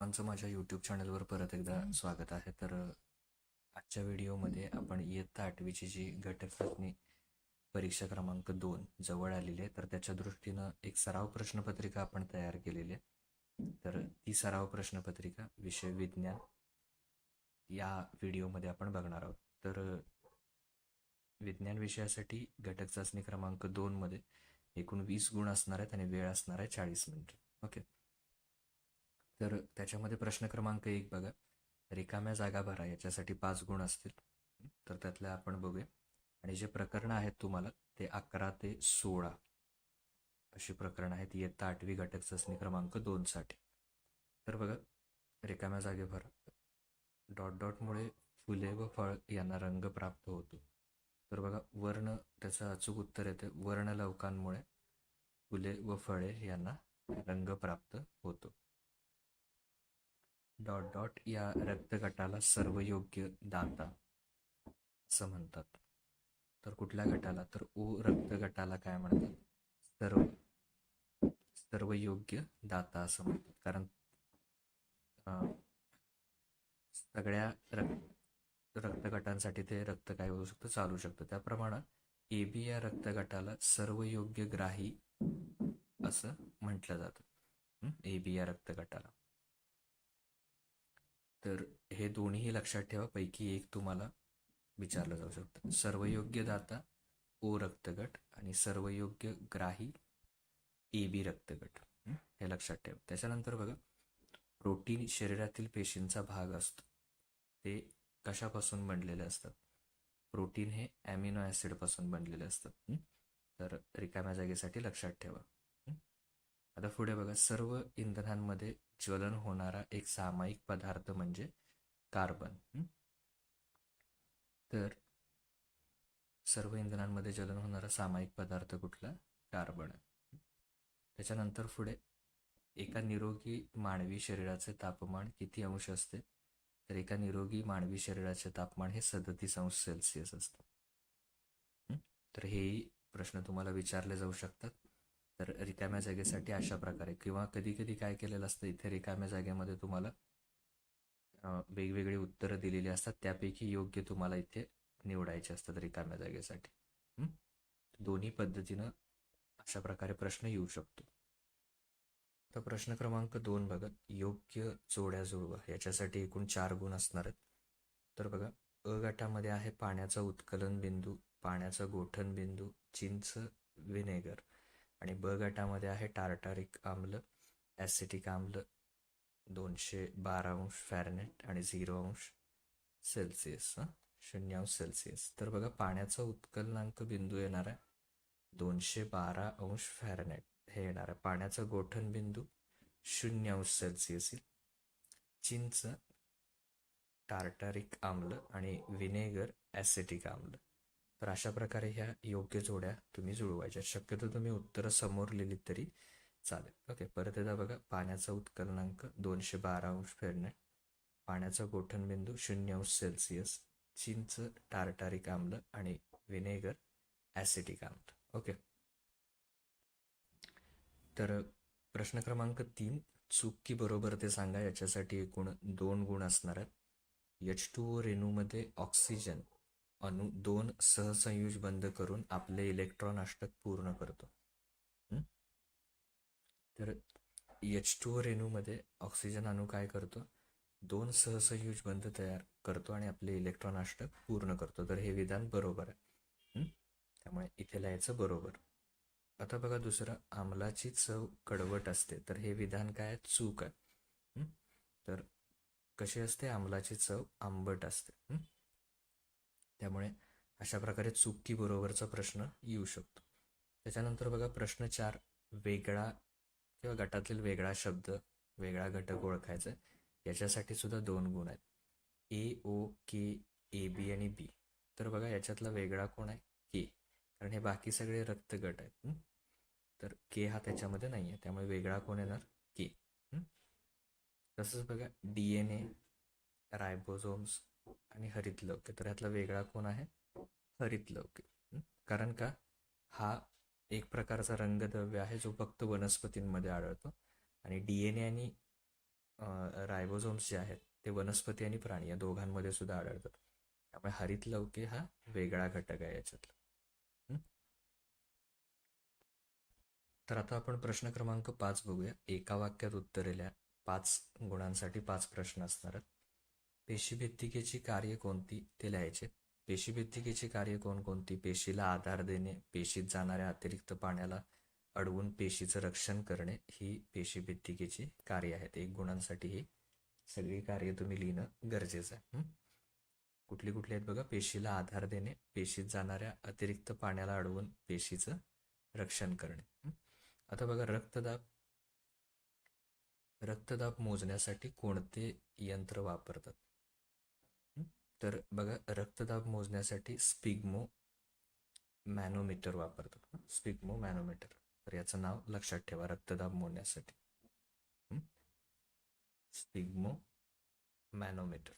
सर्वांचं माझ्या यूट्यूब चॅनलवर परत एकदा स्वागत आहे. तर आजच्या व्हिडिओमध्ये आपण इयत्ता आठवीची जी घटक चाचणी परीक्षा क्रमांक दोन जवळ आलेली आहे तर त्याच्या दृष्टीनं एक सराव प्रश्नपत्रिका आपण तयार केलेली आहे. तर ती सराव प्रश्नपत्रिका विषय विज्ञान या व्हिडिओमध्ये आपण बघणार आहोत. तर विज्ञान विषयासाठी घटक चाचणी क्रमांक दोनमध्ये एकूण वीस गुण असणार आहेत आणि वेळ असणार आहे चाळीस मिनिट. ओके? तर त्याच्यामध्ये प्रश्न क्रमांक एक बघा. रिकाम्या जागा भरा याच्यासाठी पाच गुण असतील. तर त्यातल्या आपण बघूया. आणि जे प्रकरणं आहेत तुम्हाला ते अकरा ते सोळा. अशी प्रकरणं आहेत. इयत्ता आठवी घटक चाचणी क्रमांक दोनसाठी तर बघा रिकाम्या जागे भरा. डॉट डॉटमुळे फुले व फळ यांना रंग प्राप्त होतो. तर बघा वर्ण त्याचं अचूक उत्तर येते. वर्णलवकांमुळे फुले व फळे यांना रंग प्राप्त होतो. डॉट डॉट या रक्तगटाला सर्वयोग्य दाता असं म्हणतात. तर कुठल्या गटाला? तर ओ रक्तगटाला काय म्हणतात? सर्व सर्वयोग्य दाता असं म्हणतात. कारण सगळ्या रक्त रक्तगटांसाठी ते रक्त काय होऊ शकतं? चालू शकतं. त्याप्रमाणे ए बी या रक्तगटाला सर्वयोग्य ग्राही असं म्हटलं जातं. ए बी या रक्तगटाला. तर हे दोन्ही लक्षात ठेवा. पैकी एक तुम्हाला विचारलं जाऊ शकतं. सर्वयोग्य दाता ओ रक्तगट आणि सर्वयोग्य ग्राही ए बी रक्तगट. हे? लक्षात ठेवा. त्याच्यानंतर बघा प्रोटीन शरीरातील पेशींचा भाग असतो. ते कशापासून बनलेले असतात? प्रोटीन हे ॲमिनो ॲसिडपासून बनलेले असतात. तर रिकाम्या जागेसाठी लक्षात ठेवा. आता पुढे बघा सर्व इंधनांमध्ये ज्वलन होणारा एक सामायिक पदार्थ म्हणजे कार्बन. तर सर्व इंधनांमध्ये ज्वलन होणारा सामायिक पदार्थ कुठला? कार्बन. त्याच्यानंतर पुढे एका निरोगी मानवी शरीराचे तापमान किती अंश असते? तर एका निरोगी मानवी शरीराचे तापमान हे सदतीस अंश सेल्सिअस असतं. तर हेही प्रश्न तुम्हाला विचारले जाऊ शकतात. तर रिकाम्या जागेसाठी अशा प्रकारे. किंवा कधी कधी काय केलेलं असतं इथे रिकाम्या जागेमध्ये तुम्हाला वेगवेगळी उत्तरं दिलेली असतात. त्यापैकी योग्य तुम्हाला इथे निवडायचे असतात रिकाम्या जागेसाठी. दोन्ही पद्धतीनं अशा प्रकारे प्रश्न येऊ शकतो. तर प्रश्न क्रमांक दोन बघा. योग्य जोड्या जुळवा याच्यासाठी एकूण चार गुण असणार आहेत. तर बघा अ गटामध्ये आहे पाण्याचा उत्कलन बिंदू पाण्याचा गोठण बिंदू चिंच विनेगर. आणि ब गटामध्ये आहे टार्टारिक आम्ल ॲसिटिक आम्ल दोनशे बारा अंश फॅरनेट आणि झिरो अंश सेल्सिअस शून्य अंश सेल्सिअस. तर बघा पाण्याचा उत्कलनांक बिंदू येणार आहे. दोनशे बारा अंश फॅरनेट हे येणार आहे. पाण्याचा गोठण बिंदू शून्य अंश सेल्सिअस येईल. चिंच टार्टारिक आम्ल आणि व्हिनेगर ॲसिटिक आम्ल. तर अशा प्रकारे ह्या योग्य जोड्या तुम्ही जुळवायच्या. शक्यतो तुम्ही उत्तरं समोर लिहिलीत तरी चालेल. ओके परत एकदा बघा पाण्याचा उत्कलनांक दोनशे बारा अंश फेरणे पाण्याचा गोठणबिंदू शून्य अंश सेल्सिअस चिंच टार्टारिक आम्ल आणि व्हिनेगर ॲसिटिक आम्ल. ओके. तर प्रश्न क्रमांक तीन चूक की बरोबर ते सांगा याच्यासाठी एकूण दोन गुण असणार आहेत. एच टू ओ रेणूमध्ये ऑक्सिजन अणू दोन सहसंयुज बंद करून आपले इलेक्ट्रॉन अष्टक पूर्ण करतो. तर एच टू ओ रेणूमध्ये ऑक्सिजन अणू काय करतो? दोन सहसंयुज बंध तयार करतो आणि आपले इलेक्ट्रॉन अष्टक पूर्ण करतो. तर हे विधान बरोबर आहे. त्यामुळे इथे लिहायचं बरोबर. आता बघा दुसरं आमलाची चव कडवट असते. तर हे विधान काय आहे? चूक आहे. तर कशी असते? आमलाची चव आंबट असते. त्यामुळे अशा प्रकारे चूक की बरोबरचा प्रश्न येऊ शकतो. त्याच्यानंतर बघा प्रश्न चार वेगळा किंवा गटातील वेगळा शब्द वेगळा घटक ओळखायचा याच्यासाठी सुद्धा दोन गुण आहेत. ए ओ के ए बी आणि बी. तर बघा याच्यातला वेगळा कोण आहे? के. कारण हे बाकी सगळे रक्तगट आहेत. तर के हा त्याच्यामध्ये नाही आहे त्यामुळे वेगळा कोण येणार? के. तसंच बघा डी एन ए रायबोझोम्स आणि हरितलवके तर ह्यातला वेगळा कोण आहे? हरितलवके हं? कारण का? हा एक प्रकारचा रंगद्रव्य आहे जो फक्त वनस्पतींमध्ये आढळतो. आणि डी एन ए आणि रायबोझोम्स जे आहेत ते वनस्पती आणि प्राणी या दोघांमध्ये सुद्धा आढळतात. त्यामुळे हरित लवके हा वेगळा घटक आहे याच्यातला. तर आता आपण प्रश्न क्रमांक पाच बघूया. एका वाक्यात उत्तरेल्या पाच गुणांसाठी पाच प्रश्न असणार आहेत. पेशीभित्तिकेची कार्य कोणती? ते लिहायचे. पेशीभित्तिकेची कार्य कोणकोणती पेशीला आधार देणे पेशीत जाणाऱ्या अतिरिक्त पाण्याला अडवून पेशीचं रक्षण करणे ही पेशीभित्तिकेची कार्य आहेत. एक गुणांसाठी ही सगळी कार्य तुम्ही लिहिणं गरजेचं आहे. कुठली कुठली आहेत बघा? पेशीला आधार देणे पेशीत जाणाऱ्या अतिरिक्त पाण्याला अडवून पेशीचं रक्षण करणे. आता बघा रक्तदाब. रक्तदाब मोजण्यासाठी कोणते यंत्र वापरतात? तर बघा रक्तदाब मोजण्यासाठी स्पिग्मो मॅनोमीटर वापरतात. स्पिग्मो मॅनोमीटर. तर याचं नाव लक्षात ठेवा रक्तदाब मोजण्यासाठी. स्पिग्मो मॅनोमीटर.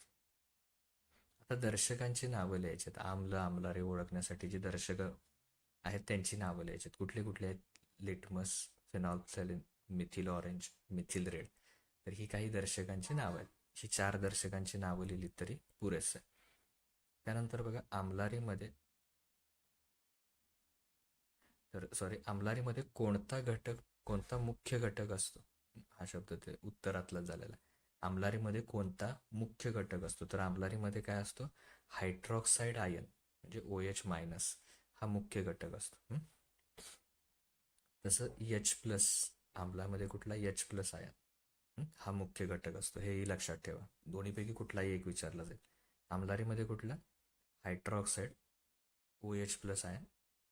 आता दर्शकांची नावं लिहायची आहेत. आम्ल आम्लारे ओळखण्यासाठी जी दर्शकं आहेत त्यांची नावं लिहायची आहेत. कुठले कुठले आहेत? Litmus phenolphthalein methyl orange methyl red. तर ही काही दर्शकांची नावं आहेत. ही चार दर्शकांची नावं लिहिली तरी पुरेसं. आहे त्यानंतर बघा आमलारीमध्ये तर सॉरी आमलारीमध्ये कोणता घटक कोणता मुख्य घटक असतो? हा शब्द ते उत्तरातला झालेला आहे. आमलारीमध्ये कोणता मुख्य घटक असतो? तर आमलारीमध्ये काय असतो? हायड्रॉक्साईड आयन म्हणजे ओ एच मायनस हा मुख्य घटक असतो. तसं एच प्लस आमलामध्ये कुठला? H plus ion. हा मुख्य घटक असतो. हेही लक्षात ठेवा. दोन्हीपैकी कुठलाही एक विचारला जाईल. आमलारीमध्ये कुठला? Hydroxide O H plus ion.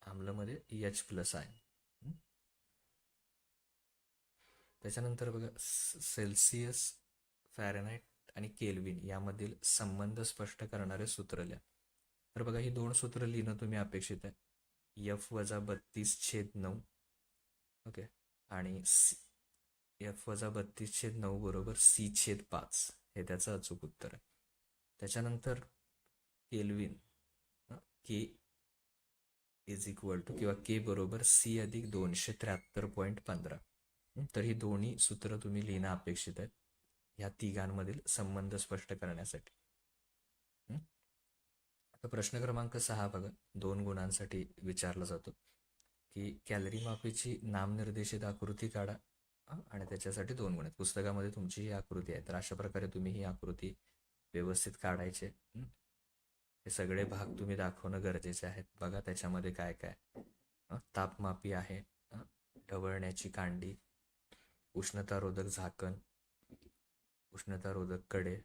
आम्लमध्ये H plus ion. त्याच्यानंतर बघा सेल्सियस सेल्सिअस फॅरेनाईट आणि केल्विन यामधील संबंध स्पष्ट करणारे सूत्र लिहा तर बघा ही दोन सूत्र लिहिणं तुम्ही अपेक्षित आहे. एफ वजा बत्तीस छेद नऊ. ओके? आणि सी एफ वजा बत्तीस छेद नऊ बरोबर सी छेद पाच. हे त्याचं अचूक उत्तर आहे. त्याच्यानंतर Kelvin K is equal to किंवा के बरोबर सी अधिक दोनशे त्र्याहत्तर पॉईंट पंधरा. तर ही दोन्ही सूत्र तुम्ही लिहिणं अपेक्षित आहेत. ह्या तिघांमधील संबंध स्पष्ट करण्यासाठी. आता प्रश्न क्रमांक सहा बघा. दोन गुणांसाठी विचारला जातो. की कॅलरी मापीची नामनिर्देशित आकृती काढा. आणि त्याच्यासाठी दोन गुण आहेत. पुस्तकामध्ये तुमची ही आकृती आहे. तर अशा प्रकारे तुम्ही ही आकृती व्यवस्थित काढायचे. हे? सगळे भाग तुम्ही दाखवणं गरजेचे आहेत. बघा त्याच्यामध्ये काय काय तापमापी आहे. ढवळण्याची कांडी. उष्णतारोधक झाकण. उष्णतारोधककडे.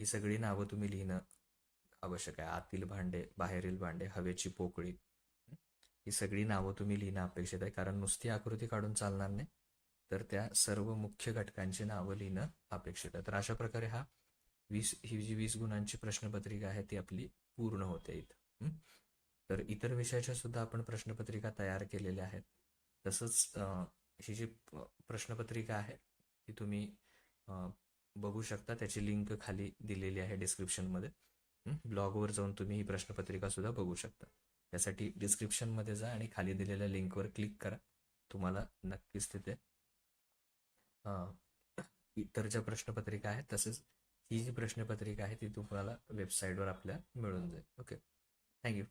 ही सगळी नावं तुम्ही लिहिणं आवश्यक आहे. आतील भांडे बाहेरील भांडे हवेची पोकळी. ही सगळी नावं तुम्ही लिहिणं अपेक्षित आहे. कारण नुसती आकृती काढून चालणार नाही तर त्या सर्व मुख्य घटकांची नावं लिहिणं अपेक्षित आहे. तर अशा प्रकारे हा वीस ही जी वीस गुणांची प्रश्नपत्रिका आहे ती आपली पूर्ण होते इथं. तर इतर विषयाच्या सुद्धा आपण प्रश्नपत्रिका तयार केलेल्या आहेत. तसंच ही जी प्रश्नपत्रिका आहे ती तुम्ही बघू शकता. त्याची लिंक खाली दिलेली आहे डिस्क्रिप्शनमध्ये. ब्लॉगवर जाऊन तुम्ही ही प्रश्नपत्रिका सुद्धा बघू शकता. त्यासाठी डिस्क्रिप्शनमध्ये जा आणि खाली दिलेल्या लिंकवर क्लिक करा. तुम्हाला नक्कीच तिथे इतर ज्या प्रश्नपत्रिका आहेत. तसेच ही जी प्रश्नपत्रिका आहे ती तुम्हाला वेबसाईटवर आपल्या मिळून जाईल. Okay thank you